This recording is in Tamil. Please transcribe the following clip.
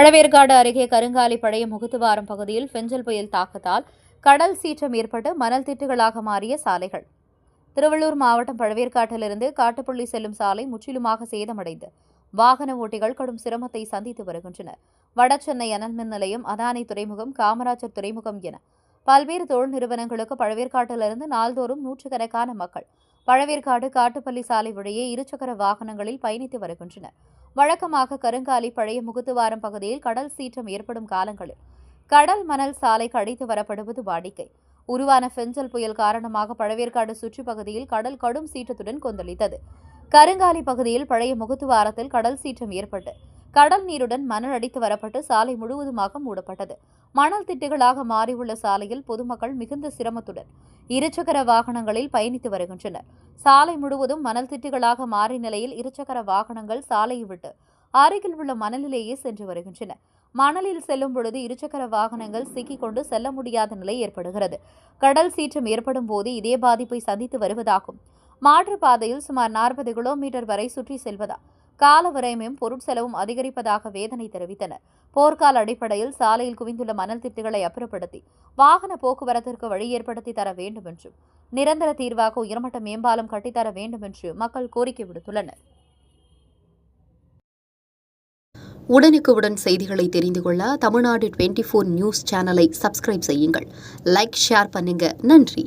பழவேற்காடு அருகே கருங்காலி பழைய முகுத்துவாரம் பகுதியில் பெஞ்சல் புயல் தாக்கத்தால் கடல் சீற்றம் ஏற்பட்டு மணல் திட்டுகளாக மாறிய சாலைகள். திருவள்ளூர் மாவட்டம் பழவேற்காட்டிலிருந்து காட்டுப்புள்ளி செல்லும் சாலை முற்றிலுமாக சேதமடைந்து வாகன ஓட்டிகள் கடும் சிரமத்தை சந்தித்து வருகின்றனர் வடசென்னை அனல் மின் நிலையம் அதானி துறைமுகம் காமராஜர் துறைமுகம் என பல்வேறு தொழில் நிறுவனங்களுக்கு பழவேற்காட்டிலிருந்து நாள்தோறும் நூற்றுக்கணக்கான மக்கள் பழவேற்காடு காட்டுப்பள்ளி சாலை வழியே இருசக்கர வாகனங்களில் பயணித்து வருகின்றனர். வழக்கமாக கருங்காலி பழைய முகுத்துவாரம் பகுதியில் கடல் சீற்றம் ஏற்படும் காலங்களில். கடல் மணல் சாலை கடித்து வரப்படுவது வாடிக்கை. உருவான பெஞ்சல் புயல் காரணமாக பழவேற்காடு சுற்றுப்பகுதியில் கடல் கடும் சீற்றத்துடன் கொந்தளித்தது. கருங்காலி பகுதியில் பழைய முகுத்துவாரத்தில் கடல் சீற்றம் ஏற்பட்டு கடல் நீருடன் மணல் அடித்து வரப்பட்டு சாலை முழுவதுமாக மூடப்பட்டது. மணல் திட்டுகளாக மாறியுள்ள சாலையில் பொதுமக்கள் மிகுந்த சிரமத்துடன் இருசக்கர வாகனங்களில் பயணித்து வருகின்றனர். சாலை முழுவதும் மணல் திட்டுகளாக மாறி நிலையில் இருசக்கர வாகனங்கள் சாலையை விட்டு அருகில் உள்ள மணலிலேயே சென்று வருகின்றன. மணலில் செல்லும் பொழுது இருசக்கர வாகனங்கள் சிக்கிக்கொண்டு செல்ல முடியாத நிலை ஏற்படுகிறது. கடல் சீற்றம் ஏற்படும் போது இதே பாதிப்பை சந்தித்து வருவதாகும். மாற்றுப்பாதையில் சுமார் நாற்பது கிலோமீட்டர் வரை சுற்றி செல்வதா கால விரயமும் பொருட்செலவும் அதிகரிப்பதாக வேதனை தெரிவித்தனர் போர்க்கால அடிப்படையில் சாலையில் குவிந்துள்ள மணல் திட்டுகளை அப்புறப்படுத்தி வாகன போக்குவரத்திற்கு வழி ஏற்படுத்தி தர வேண்டும் என்றும் நிரந்தர தீர்வாக உயர்மட்ட மேம்பாலம் கட்டித்தர வேண்டும் என்று மக்கள் கோரிக்கை விடுத்துள்ளனர். உடனுக்குடன் செய்திகளை தெரிந்து கொள்ள தமிழ்நாடு டுவெண்ட்டி ஃபோர் நியூஸ் சேனலை சப்ஸ்கிரைப் செய்யுங்கள். லைக் ஷேர் பண்ணுங்க. நன்றி.